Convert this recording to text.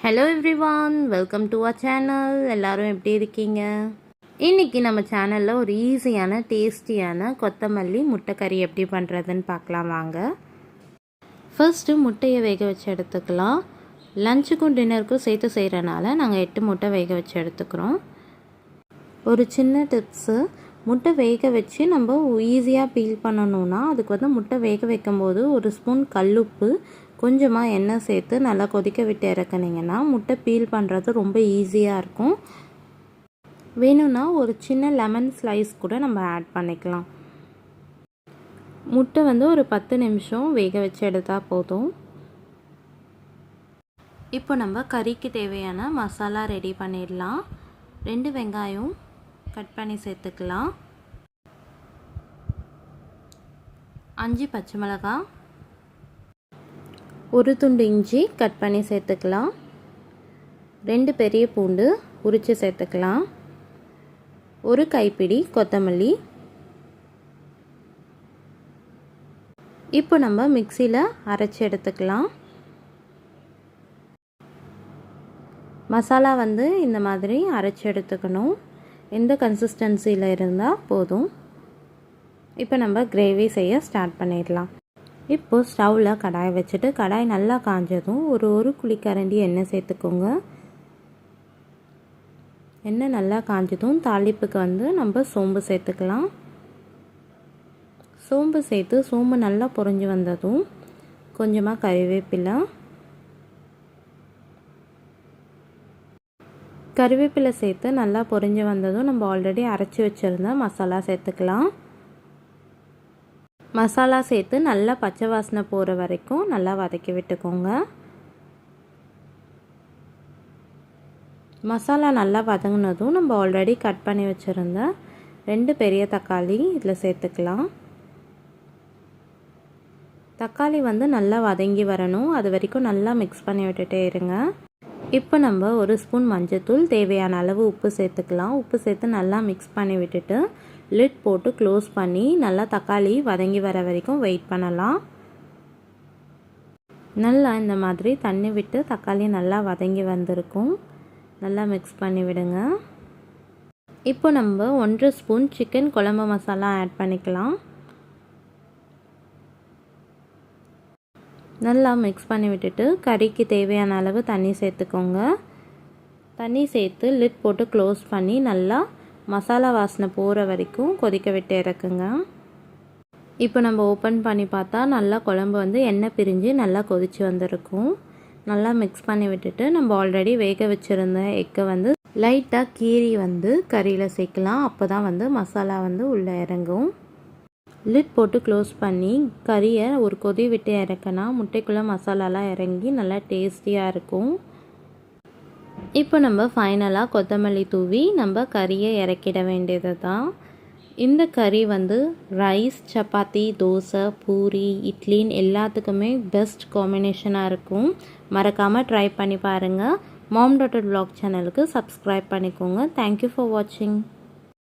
Hello everyone welcome to a channel எல்லாரும் எப்படி இருக்கீங்க? இன்றைக்கி நம்ம சேனலில் ஒரு ஈஸியான டேஸ்டியான கொத்தமல்லி முட்டைக்கறி எப்படி பண்ணுறதுன்னு பார்க்கலாம் வாங்க. ஃபர்ஸ்ட்டு முட்டையை வேக வச்சு எடுத்துக்கலாம். லஞ்சுக்கும் டின்னருக்கும் சேர்த்து செய்கிறனால நாங்கள் எட்டு முட்டை வேக வச்சு எடுத்துக்கிறோம். ஒரு சின்ன டிப்ஸு முட்டை வேக வச்சு நம்ம ஈஸியாக பீல் பண்ணணுன்னா அதுக்கு வந்து முட்டை வேக வைக்கும்போது ஒரு ஸ்பூன் கல்லுப்பு கொஞ்சமாக எண்ணெய் சேர்த்து நல்லா கொதிக்க விட்டு இறக்குனீங்கன்னா முட்டை பீல் பண்ணுறது ரொம்ப ஈஸியாக இருக்கும். வேணும்னா ஒரு சின்ன லெமன் ஸ்லைஸ் கூட நம்ம ஆட் பண்ணிக்கலாம். முட்டை வந்து ஒரு பத்து நிமிஷம் வேக வச்சு எடுத்தால் போதும். இப்போ நம்ம கறிக்கு தேவையான மசாலா ரெடி பண்ணிடலாம். ரெண்டு வெங்காயம் கட் பண்ணி சேர்த்துக்கலாம். அஞ்சு பச்சை மிளகாய் ஒரு துண்டு இஞ்சி கட் பண்ணி சேர்த்துக்கலாம். ரெண்டு பெரிய பூண்டு உரித்து சேர்த்துக்கலாம். ஒரு கைப்பிடி கொத்தமல்லி. இப்போ நம்ம மிக்சியில் அரைச்சி எடுத்துக்கலாம். மசாலா வந்து இந்த மாதிரி அரைச்சி எடுத்துக்கணும். எந்த கன்சிஸ்டன்சியில் இருந்தால் போதும். இப்போ நம்ம கிரேவி செய்ய ஸ்டார்ட் பண்ணிடலாம். இப்போது ஸ்டவ்வில் கடாயை வச்சுட்டு கடாய் நல்லா காஞ்சதும் ஒரு ஒரு குழிக்கரண்டி எண்ணெய் சேர்த்துக்கோங்க. எண்ணெய் நல்லா காஞ்சதும் தாளிப்புக்கு வந்து நம்ம சோம்பு சேர்த்துக்கலாம். சோம்பு சேர்த்து சோம்பு நல்லா பொறிஞ்சு வந்ததும் கொஞ்சமாக கறிவேப்பிலை. கருவேப்பிலை சேர்த்து நல்லா பொரிஞ்சு வந்ததும் நம்ம ஆல்ரெடி அரைச்சி வச்சுருந்த மசாலா சேர்த்துக்கலாம். மசாலா சேர்த்து நல்லா பச்சை வாசனை போகிற வரைக்கும் நல்லா வதக்கி விட்டுக்கோங்க. மசாலா நல்லா வதங்கினதும் நம்ம ஆல்ரெடி கட் பண்ணி வச்சுருந்த ரெண்டு பெரிய தக்காளி இதில் சேர்த்துக்கலாம். தக்காளி வந்து நல்லா வதங்கி வரணும். அது வரைக்கும் நல்லா மிக்ஸ் பண்ணி விட்டுட்டே இருங்க. இப்போ நம்ம ஒரு ஸ்பூன் மஞ்சத்தூள் தேவையான அளவு உப்பு சேர்த்துக்கலாம். உப்பு சேர்த்து நல்லா மிக்ஸ் பண்ணி விட்டுட்டு லிட் போட்டு க்ளோஸ் பண்ணி நல்லா தக்காளி வதங்கி வர வரைக்கும் வெயிட் பண்ணலாம். நல்லா இந்த மாதிரி தண்ணி விட்டு தக்காளி நல்லா வதங்கி வந்திருக்கும். நல்லா மிக்ஸ் பண்ணி விடுங்க. இப்போ நம்ம ஒன்றரை ஸ்பூன் சிக்கன் குழம்பு மசாலா ஆட் பண்ணிக்கலாம். நல்லா மிக்ஸ் பண்ணி விட்டுட்டு கறிக்கு தேவையான அளவு தண்ணி சேர்த்துக்கோங்க. தண்ணி சேர்த்து லிட் போட்டு க்ளோஸ் பண்ணி நல்லா மசாலா வாசனை போகிற வரைக்கும் கொதிக்க விட்டு இறக்குங்க. இப்போ நம்ம ஓப்பன் பண்ணி பார்த்தா நல்லா குழம்பு வந்து எண்ணெய் பிரிஞ்சு நல்லா கொதித்து வந்திருக்கும். நல்லா மிக்ஸ் பண்ணி விட்டுட்டு நம்ம ஆல்ரெடி வேக வச்சுருந்த எக்கை வந்து லைட்டாக கீரி வந்து கறியில் சேர்க்கலாம். அப்போ தான் வந்து மசாலா வந்து உள்ளே இறங்கும். லிட் போட்டு க்ளோஸ் பண்ணி கறியை ஒரு கொதி விட்டு இறக்கினா முட்டைக்குள்ளே மசாலாலாம் இறங்கி நல்லா டேஸ்டியாக இருக்கும். இப்போ நம்ம ஃபைனலாக கொத்தமல்லி தூவி நம்ம கறியை இறக்கிட வேண்டியது தான் இந்த கறி வந்து ரைஸ் சப்பாத்தி தோசை பூரி இட்லின்னு எல்லாத்துக்குமே பெஸ்ட் காம்பினேஷனாக இருக்கும். மறக்காமல் ட்ரை பண்ணி பாருங்கள் மாம் டாட்டர் பிளாக் சேனலுக்கு சப்ஸ்கிரைப் பண்ணிக்கோங்க. தேங்க்யூ ஃபார் வாட்சிங்